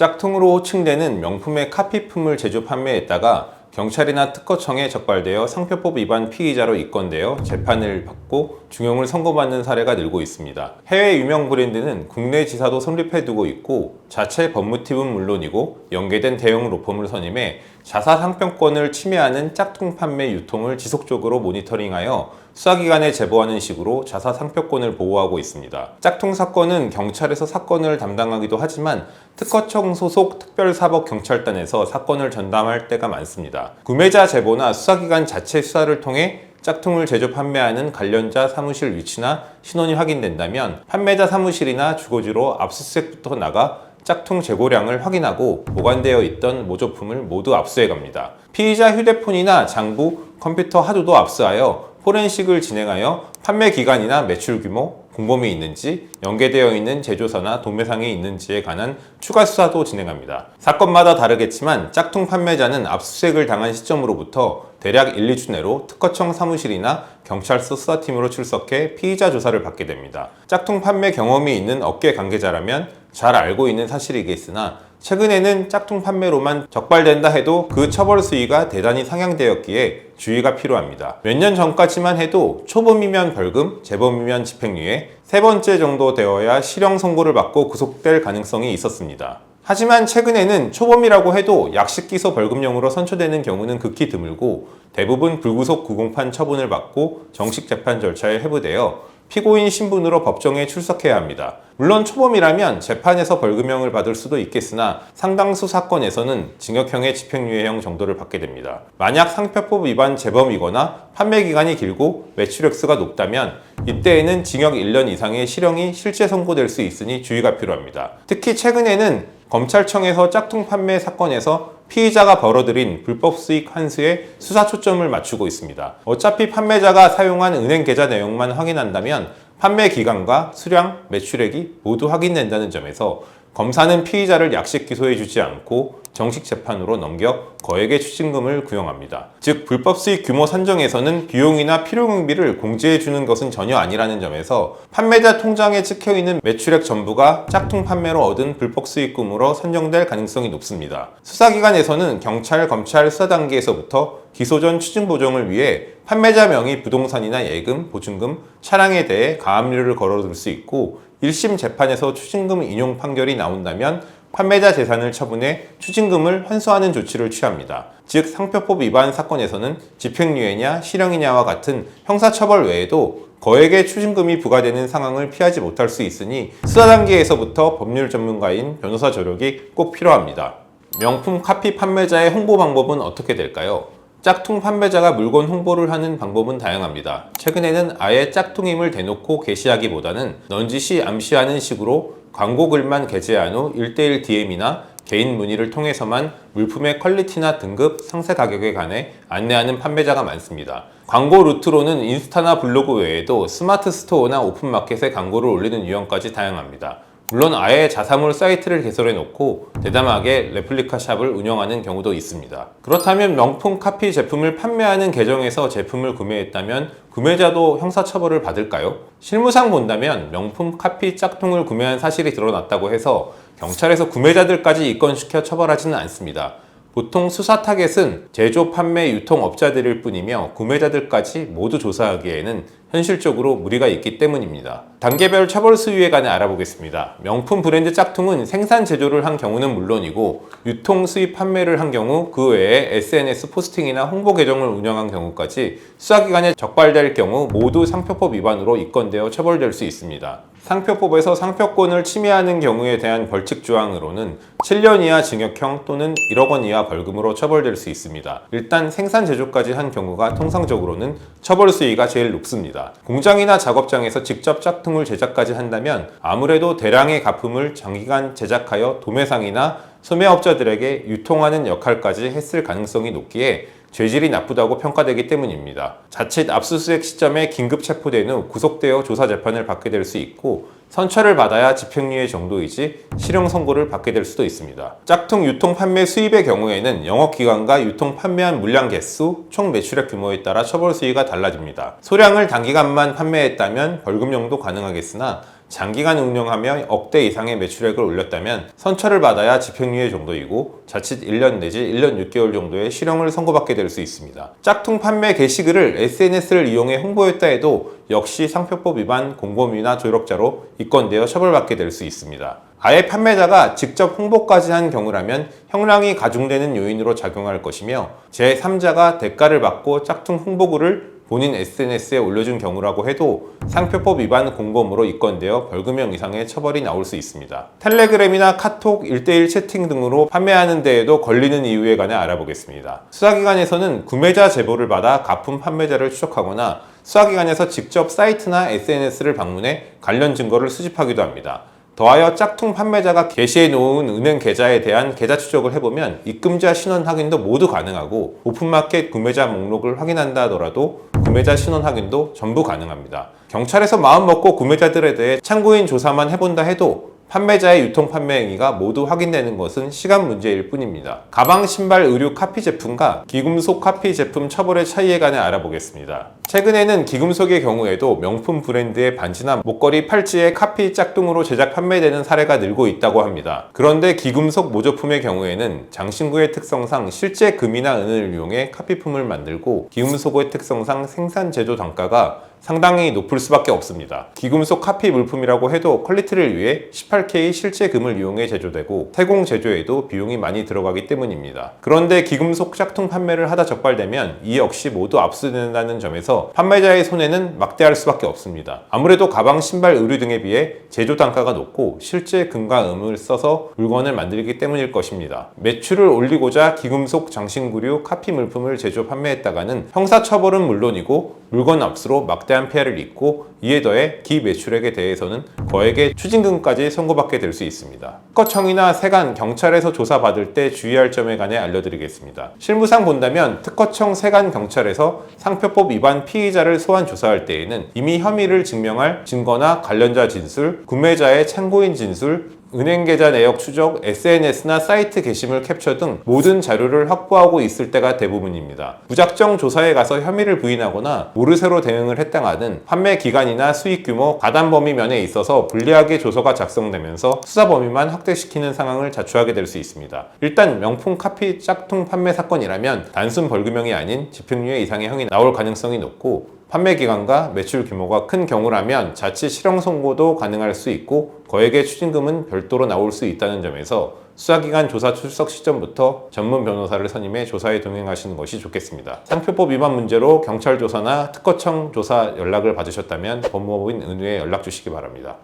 짝퉁으로 호칭되는 명품의 카피품을 제조 판매했다가 경찰이나 특허청에 적발되어 상표법 위반 피의자로 입건되어 재판을 받고 중형을 선고받는 사례가 늘고 있습니다. 해외 유명 브랜드는 국내 지사도 설립해두고 있고 자체 법무팀은 물론이고 연계된 대형 로펌을 선임해 자사 상표권을 침해하는 짝퉁 판매 유통을 지속적으로 모니터링하여 수사기관에 제보하는 식으로 자사 상표권을 보호하고 있습니다. 짝퉁 사건은 경찰에서 사건을 담당하기도 하지만 특허청 소속 특별사법경찰단에서 사건을 전담할 때가 많습니다. 구매자 제보나 수사기관 자체 수사를 통해 짝퉁을 제조 판매하는 관련자 사무실 위치나 신원이 확인된다면 판매자 사무실이나 주거지로 압수수색부터 나가 짝퉁 재고량을 확인하고 보관되어 있던 모조품을 모두 압수해 갑니다. 피의자 휴대폰이나 장부, 컴퓨터 하드도 압수하여 포렌식을 진행하여 판매 기간이나 매출 규모, 공범이 있는지, 연계되어 있는 제조사나 도매상이 있는지에 관한 추가 수사도 진행합니다. 사건마다 다르겠지만 짝퉁 판매자는 압수수색을 당한 시점으로부터 대략 1, 2주 내로 특허청 사무실이나 경찰서 수사팀으로 출석해 피의자 조사를 받게 됩니다. 짝퉁 판매 경험이 있는 업계 관계자라면 잘 알고 있는 사실이겠으나 최근에는 짝퉁 판매로만 적발된다 해도 그 처벌 수위가 대단히 상향되었기에 주의가 필요합니다. 몇 년 전까지만 해도 초범이면 벌금, 재범이면 집행유예, 세 번째 정도 되어야 실형 선고를 받고 구속될 가능성이 있었습니다. 하지만 최근에는 초범이라고 해도 약식 기소 벌금형으로 선처되는 경우는 극히 드물고 대부분 불구속 구공판 처분을 받고 정식 재판 절차에 회부되어 피고인 신분으로 법정에 출석해야 합니다. 물론 초범이라면 재판에서 벌금형을 받을 수도 있겠으나 상당수 사건에서는 징역형의 집행유예형 정도를 받게 됩니다. 만약 상표법 위반 재범이거나 판매 기간이 길고 매출 액수가 높다면 이때에는 징역 1년 이상의 실형이 실제 선고될 수 있으니 주의가 필요합니다. 특히 최근에는 검찰청에서 짝퉁 판매 사건에서 피의자가 벌어들인 불법 수익 환수에 수사 초점을 맞추고 있습니다. 어차피 판매자가 사용한 은행 계좌 내용만 확인한다면 판매 기간과 수량, 매출액이 모두 확인된다는 점에서 검사는 피의자를 약식 기소해 주지 않고 정식 재판으로 넘겨 거액의 추징금을 구형합니다. 즉 불법 수익 규모 산정에서는 비용이나 필요 경비를 공제해 주는 것은 전혀 아니라는 점에서 판매자 통장에 찍혀 있는 매출액 전부가 짝퉁 판매로 얻은 불법 수익금으로 산정될 가능성이 높습니다. 수사기관에서는 경찰, 검찰 수사 단계에서부터 기소 전 추징 보정을 위해 판매자 명의 부동산이나 예금, 보증금, 차량에 대해 가압류를 걸어둘 수 있고 1심 재판에서 추징금 인용 판결이 나온다면 판매자 재산을 처분해 추징금을 환수하는 조치를 취합니다. 즉 상표법 위반 사건에서는 집행유예냐 실형이냐와 같은 형사처벌 외에도 거액의 추징금이 부과되는 상황을 피하지 못할 수 있으니 수사 단계에서부터 법률 전문가인 변호사 조력이 꼭 필요합니다. 명품 카피 판매자의 홍보 방법은 어떻게 될까요? 짝퉁 판매자가 물건 홍보를 하는 방법은 다양합니다. 최근에는 아예 짝퉁임을 대놓고 게시하기보다는 넌지시 암시하는 식으로 광고 글만 게재한 후 1대1 DM이나 개인 문의를 통해서만 물품의 퀄리티나 등급, 상세 가격에 관해 안내하는 판매자가 많습니다. 광고 루트로는 인스타나 블로그 외에도 스마트 스토어나 오픈마켓에 광고를 올리는 유형까지 다양합니다. 물론 아예 자사몰 사이트를 개설해 놓고 대담하게 레플리카 샵을 운영하는 경우도 있습니다. 그렇다면 명품 카피 제품을 판매하는 계정에서 제품을 구매했다면 구매자도 형사처벌을 받을까요? 실무상 본다면 명품 카피 짝퉁을 구매한 사실이 드러났다고 해서 경찰에서 구매자들까지 입건시켜 처벌하지는 않습니다. 보통 수사 타겟은 제조, 판매, 유통업자들일 뿐이며 구매자들까지 모두 조사하기에는 현실적으로 무리가 있기 때문입니다. 단계별 처벌 수위에 관해 알아보겠습니다. 명품 브랜드 짝퉁은 생산 제조를 한 경우는 물론이고 유통 수입 판매를 한 경우 그 외에 SNS 포스팅이나 홍보 계정을 운영한 경우까지 수사기관에 적발될 경우 모두 상표법 위반으로 입건되어 처벌될 수 있습니다. 상표법에서 상표권을 침해하는 경우에 대한 벌칙 조항으로는 7년 이하 징역형 또는 1억 원 이하 벌금으로 처벌될 수 있습니다. 일단 생산 제조까지 한 경우가 통상적으로는 처벌 수위가 제일 높습니다. 공장이나 작업장에서 직접 짝퉁을 제작까지 한다면 아무래도 대량의 가품을 장기간 제작하여 도매상이나 소매업자들에게 유통하는 역할까지 했을 가능성이 높기에 죄질이 나쁘다고 평가되기 때문입니다. 자칫 압수수색 시점에 긴급 체포된 후 구속되어 조사 재판을 받게 될 수 있고 선처를 받아야 집행유예 정도이지 실형 선고를 받게 될 수도 있습니다. 짝퉁 유통 판매 수입의 경우에는 영업 기간과 유통 판매한 물량 개수, 총 매출액 규모에 따라 처벌 수위가 달라집니다. 소량을 단기간만 판매했다면 벌금형도 가능하겠으나 장기간 운영하며 억대 이상의 매출액을 올렸다면 선처를 받아야 집행유예 정도이고 자칫 1년 내지 1년 6개월 정도의 실형을 선고받게 될 수 있습니다. 짝퉁 판매 게시글을 SNS를 이용해 홍보했다 해도 역시 상표법 위반 공범이나 조력자로 입건되어 처벌받게 될 수 있습니다. 아예 판매자가 직접 홍보까지 한 경우라면 형량이 가중되는 요인으로 작용할 것이며 제3자가 대가를 받고 짝퉁 홍보글을 본인 SNS에 올려준 경우라고 해도 상표법 위반 공범으로 입건되어 벌금형 이상의 처벌이 나올 수 있습니다. 텔레그램이나 카톡, 1대1 채팅 등으로 판매하는 데에도 걸리는 이유에 관해 알아보겠습니다. 수사기관에서는 구매자 제보를 받아 가품 판매자를 추적하거나 수사기관에서 직접 사이트나 SNS를 방문해 관련 증거를 수집하기도 합니다. 더하여 짝퉁 판매자가 게시해 놓은 은행 계좌에 대한 계좌 추적을 해보면 입금자 신원 확인도 모두 가능하고 오픈마켓 구매자 목록을 확인한다 하더라도 구매자 신원 확인도 전부 가능합니다. 경찰에서 마음 먹고 구매자들에 대해 참고인 조사만 해본다 해도 판매자의 유통 판매 행위가 모두 확인되는 것은 시간 문제일 뿐입니다. 가방, 신발, 의류 카피 제품과 기금속 카피 제품 처벌의 차이에 관해 알아보겠습니다. 최근에는 기금속의 경우에도 명품 브랜드의 반지나 목걸이, 팔찌의 카피 짝퉁으로 제작 판매되는 사례가 늘고 있다고 합니다. 그런데 기금속 모조품의 경우에는 장신구의 특성상 실제 금이나 은을 이용해 카피품을 만들고 기금속의 특성상 생산 제조 단가가 상당히 높을 수밖에 없습니다. 기금속 카피 물품이라고 해도 퀄리티를 위해 18K 실제 금을 이용해 제조되고 태공 제조에도 비용이 많이 들어가기 때문입니다. 그런데 기금속 짝퉁 판매를 하다 적발되면 이 역시 모두 압수된다는 점에서 판매자의 손해는 막대할 수밖에 없습니다. 아무래도 가방, 신발, 의류 등에 비해 제조 단가가 높고 실제 금과 음을 써서 물건을 만들기 때문일 것입니다. 매출을 올리고자 기금속 장신구류 카피 물품을 제조 판매했다가는 형사처벌은 물론이고 물건 압수로 막대한 피해를 입고 이에 더해 기매출액에 대해서는 거액의 추징금까지 선고받게 될 수 있습니다. 특허청이나 세관, 경찰에서 조사받을 때 주의할 점에 관해 알려드리겠습니다. 실무상 본다면 특허청, 세관, 경찰에서 상표법 위반 피의자를 소환 조사할 때에는 이미 혐의를 증명할 증거나 관련자 진술, 구매자의 참고인 진술, 은행 계좌 내역 추적, SNS나 사이트 게시물 캡처 등 모든 자료를 확보하고 있을 때가 대부분입니다. 무작정 조사에 가서 혐의를 부인하거나 모르쇠로 대응을 했다가는 판매 기간이나 수익 규모, 가담 범위 면에 있어서 불리하게 조서가 작성되면서 수사 범위만 확대시키는 상황을 자초하게 될 수 있습니다. 일단 명품 카피 짝퉁 판매 사건이라면 단순 벌금형이 아닌 집행유예 이상의 형이 나올 가능성이 높고 판매 기간과 매출 규모가 큰 경우라면 자칫 실형 선고도 가능할 수 있고 거액의 추징금은 별도로 나올 수 있다는 점에서 수사기관 조사 출석 시점부터 전문 변호사를 선임해 조사에 동행하시는 것이 좋겠습니다. 상표법 위반 문제로 경찰 조사나 특허청 조사 연락을 받으셨다면 법무법인 은우에 연락 주시기 바랍니다.